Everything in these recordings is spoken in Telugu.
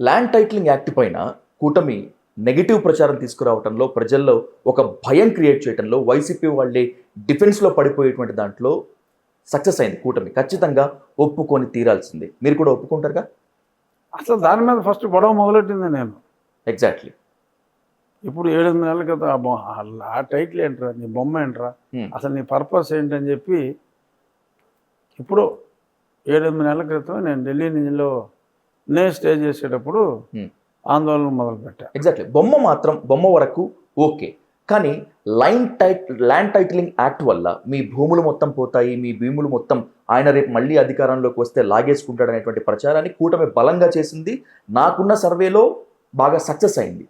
ల్యాండ్ టైటిలింగ్ యాక్ట్ పైన కూటమి నెగిటివ్ ప్రచారం తీసుకురావడంలో ప్రజల్లో ఒక భయం క్రియేట్ చేయడంలో వైసీపీ వాళ్ళే డిఫెన్స్లో పడిపోయేటువంటి దాంట్లో సక్సెస్ అయింది కూటమి. ఖచ్చితంగా ఒప్పుకొని తీరాల్సిందే. మీరు కూడా ఒప్పుకుంటారుగా? అసలు దాని మీద ఫస్ట్ గొడవ మొదలెట్టింది నేను. ఎగ్జాక్ట్లీ ఇప్పుడు ఏడెనిమిది నెలల క్రితం ఆ టైటిల్ ఏంట్రా నీ బొమ్మ ఏంట్రా. అసలు నీ పర్పస్ ఏంటని చెప్పి ఇప్పుడు ఏడెనిమిది నెలల క్రితం నేను ఢిల్లీ నుంచిలో నే స్టే చేసేటప్పుడు. ఆందోళన మొదలుపెట్టా. ఎగ్జాక్ట్లీ బొమ్మ మాత్రం బొమ్మ వరకు ఓకే. కానీ line tight land titling act వల్ల మీ భూములు మొత్తం పోతాయి మీ భూములు మొత్తం ఆయన రేపు మళ్ళీ అధికారంలోకి వస్తే లాగేసుకుంటాడు అనేటువంటి ప్రచారాన్ని కూటమి బలంగా చేసింది. నాకున్న సర్వేలో బాగా సక్సెస్ అయింది.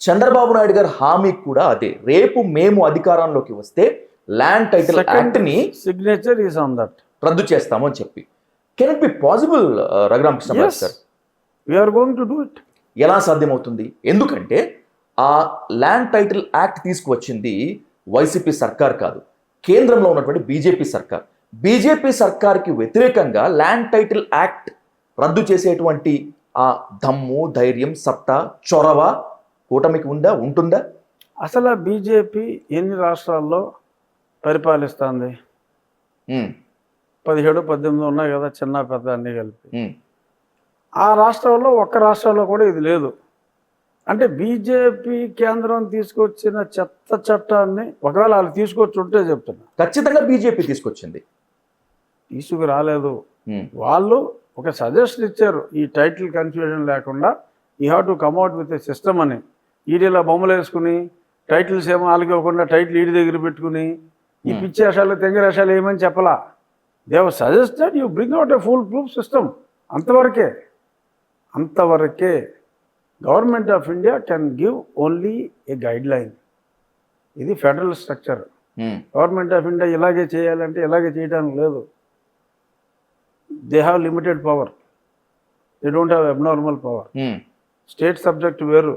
చంద్రబాబు నాయుడు గారి హామీ కూడా అదే. రేపు మేము అధికారంలోకి వస్తే ల్యాండ్ టైటిల్ యాక్ట్ని సిగ్నేచర్ ఈస్ ఆన్ దట్ రద్దు చేస్తాము అని చెప్పి. Can it be possible Raghurama Krishna sir we're going to do it ఎలా సాధ్యమవుతుంది? ఎందుకంటే ఆ ల్యాండ్ టైటిల్ యాక్ట్ తీసుకువచ్చింది వైసీపీ సర్కార్ కాదు. కేంద్రంలో ఉన్నటువంటి బీజేపీ సర్కార్. బీజేపీ సర్కార్కి వ్యతిరేకంగా ల్యాండ్ టైటిల్ యాక్ట్ రద్దు చేసేటువంటి ఆ దమ్ము ధైర్యం సత్తా చొరవ కూటమికి ఉందా? ఉంటుందా? అసలు బీజేపీ ఎన్ని రాష్ట్రాల్లో పరిపాలిస్తుంది? పదిహేడు పద్దెనిమిది ఉన్నాయి కదా చిన్న పెద్ద అన్నీ కలిపి. ఆ రాష్ట్రంలో ఒక్క రాష్ట్రంలో కూడా ఇది లేదు. అంటే బీజేపీ కేంద్రం తీసుకొచ్చిన చెత్త చట్టాన్ని ఒకవేళ వాళ్ళు తీసుకొచ్చి ఉంటే చెప్తున్నా. ఖచ్చితంగా బీజేపీ తీసుకొచ్చింది. తీసుకురాలేదు ఉమ్, వాళ్ళు ఒక సజెషన్ ఇచ్చారు. ఈ టైటిల్ కన్ఫ్యూజన్ లేకుండా you have to come out with a system అని. ఈడీలో బొమ్మలు వేసుకుని టైటిల్స్ ఏమో వాళ్ళకి ఇవ్వకుండా టైటిల్ ఈడి దగ్గర పెట్టుకుని ఈ Hmm. పిచ్చి వేషాలు తెంగ వేషాలు ఏమని చెప్పలా? They've suggested you bring out a full proof system అంతవరకే. అంతవరకే government of India can give only a guideline ఇది federal structure. Government of India ఇలాగే చేయాలంటే ఇలాగే చేయడానికి లేదు. They have limited power. They don't have abnormal power. State subject వేరు.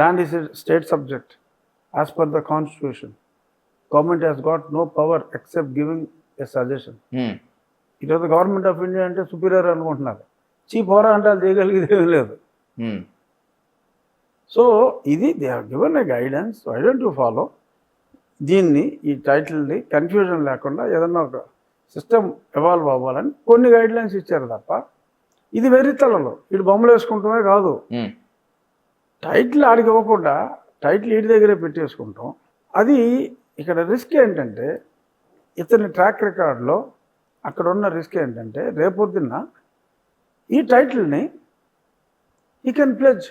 Land is state subject as per the constitution government has got no power except giving a suggestion ఈరోజు గవర్నమెంట్ ఆఫ్ ఇండియా అంటే సుపీరియర్ అనుకుంటున్నారు. అంటే అది చేయగలిగేది ఏమీ లేదు. సో ఇది they have given a guidance I don't you follow? దీన్ని ఈ టైటిల్ని కన్ఫ్యూజన్ లేకుండా ఏదన్నా ఒక సిస్టమ్ ఎవాల్వ్ అవ్వాలని కొన్ని గైడ్లైన్స్ ఇచ్చారు తప్ప ఇది వెర్రితలలో. ఇటు బొమ్మలు వేసుకుంటమే కాదు. టైటిల్ ఆడికి ఇవ్వకుండా టైటిల్ ఇటు దగ్గరే పెట్టేసుకుంటాం. అది ఇక్కడ రిస్క్ ఏంటంటే ఇతని ట్రాక్ రికార్డులో అక్కడ ఉన్న రిస్క్ ఏంటంటే రేపొద్దున్న ఈ టైటిల్ని ఈ కెన్ ప్లెజ్